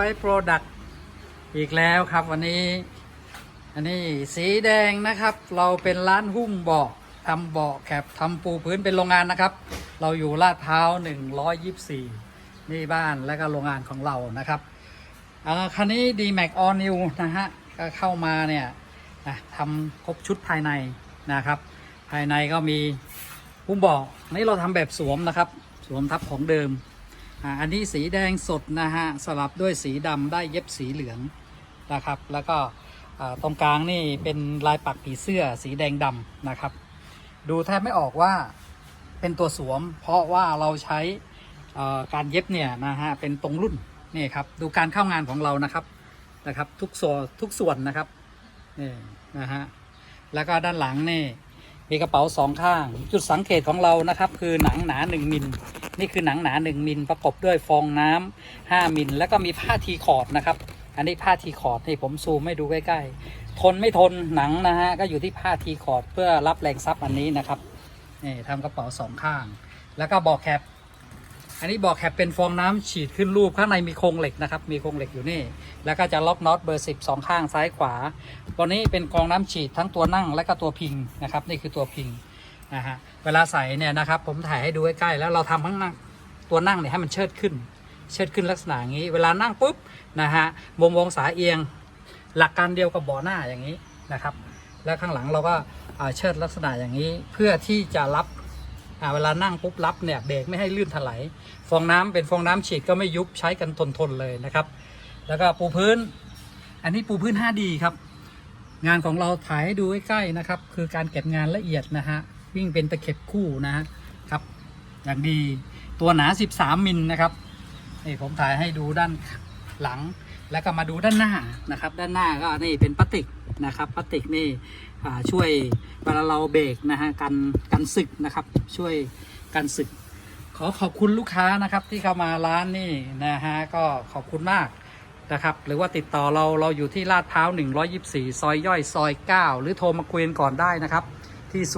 ไว้โปรดักต์อีกแล้วครับวันนี้ อันนี้สีแดงนะครับ เราเป็นร้านหุ้มเบาะทำเบาะแคบทำปูพื้นเป็นโรงงานนะครับ เราอยู่ลาดพร้าว 124 นี่บ้านและก็โรงงานของเรานะครับอันนี้ d m a x All New นะฮะก็เข้ามาเนี่ยทำครบชุดภายในนะครับ ภายในก็มีหุ้มเบาะนี่เราทำแบบสวมนะครับ สวมทับของเดิม อันนี้สีแดงสดนะฮะสลับด้วยสีดำได้เย็บสีเหลืองนะครับ แล้วก็ตรงกลางนี่เป็นลายปักผีเสื้อสีแดงดำนะครับ ดูแทบไม่ออกว่าเป็นตัวสวม เพราะว่าเราใช้การเย็บเนี่ยนะฮะเป็นตรงรุ่นนี่ครับดูการเข้างานของเรานะครับนะครับทุกส่วนทุกส่วนนะครับนี่นะฮะแล้วก็ด้านหลังนี่มีกระเป๋าสองข้าง จุดสังเกตของเรานะครับ คือหนังหนาหนึ่งมิล นี่คือหนังหนา 1 มิลประกบด้วยฟองน้ำ5มิลแล้วก็มีผ้าทีคอร์ดนะครับ อันนี้ผ้าทีคอร์ดนี่ผมซูมให้ดูใกล้ๆ ทนไม่ทนหนังนะฮะก็อยู่ที่ผ้าทีคอร์ดเพื่อรับแรงซับอันนี้นะครับนี่ทำกระเป๋าสองข้าง แล้วก็บอกแคปอันนี้บอกแคปเป็นฟองน้ำฉีดขึ้นรูปข้างในมีโครงเหล็กนะครับ มีโครงเหล็กอยู่นี่ แล้วก็จะล็อกน็อตเบอร์ 10สองข้างซ้ายขวา ตัวนี้เป็นกองน้ำฉีดทั้งตัวนั่งและก็ตัวพิงนะครับ นี่คือตัวพิง นะฮะเวลาใส่เนี่ยนะครับผมถ่ายให้ดูใกล้ๆแล้วเราทำข้างนั่งตัวนั่งเนี่ยให้มันเชิดขึ้น เชิดขึ้นลักษณะอย่างนี้ เวลานั่งปุ๊บนะฮะมุมวงศาเอียง หลักการเดียวกับเบาะหน้าอย่างนี้นะครับ แล้วข้างหลังเราก็าเชิดลักษณะอย่างนี้เพื่อที่จะรับเวลานั่งปุ๊บรับเนี่ยเบรกไม่ให้ลื่นถลายฟองน้ำเป็นฟองน้ำฉีดก็ไม่ยุบใช้กันทนๆเลยนะครับ แล้วก็ปูพื้น อันนี้ปูพื้น 5D ครับ งานของเราถ่ายให้ดูใกล้ๆนะครับ คือการเก็บงานละเอียดนะฮะ วิ่งเป็นตะเข็บคู่นะฮะครับ อย่างดีตัวหนา 13 มิลนะครับนี่ผมถ่ายให้ดูด้านหลัง แล้วก็มาดูด้านหน้านะครับ ด้านหน้าก็นี่เป็นพลาสติกนะครับพลาสติกนี่ช่วยเวลาเราเบรกนะฮะกันกันสึกนะครับ ช่วยกันสึก ขอขอบคุณลูกค้านะครับที่เข้ามาร้านนี่นะฮะก็ขอบคุณมากนะครับหรือว่าติดต่อเราเราอยู่ที่ลาดพร้าว 124 ซอยย่อยซอย 9 หรือโทรมาคุยกันก่อนได้นะครับ ที่ 0809950637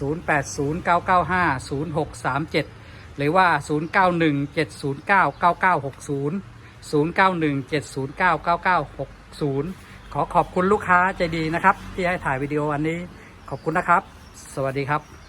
0809950637 หรือว่า 0917099960 0917099960 ขอขอบคุณลูกค้าใจดีนะครับ ที่ให้ถ่ายวิดีโออันนี้ขอบคุณนะครับ สวัสดีครับ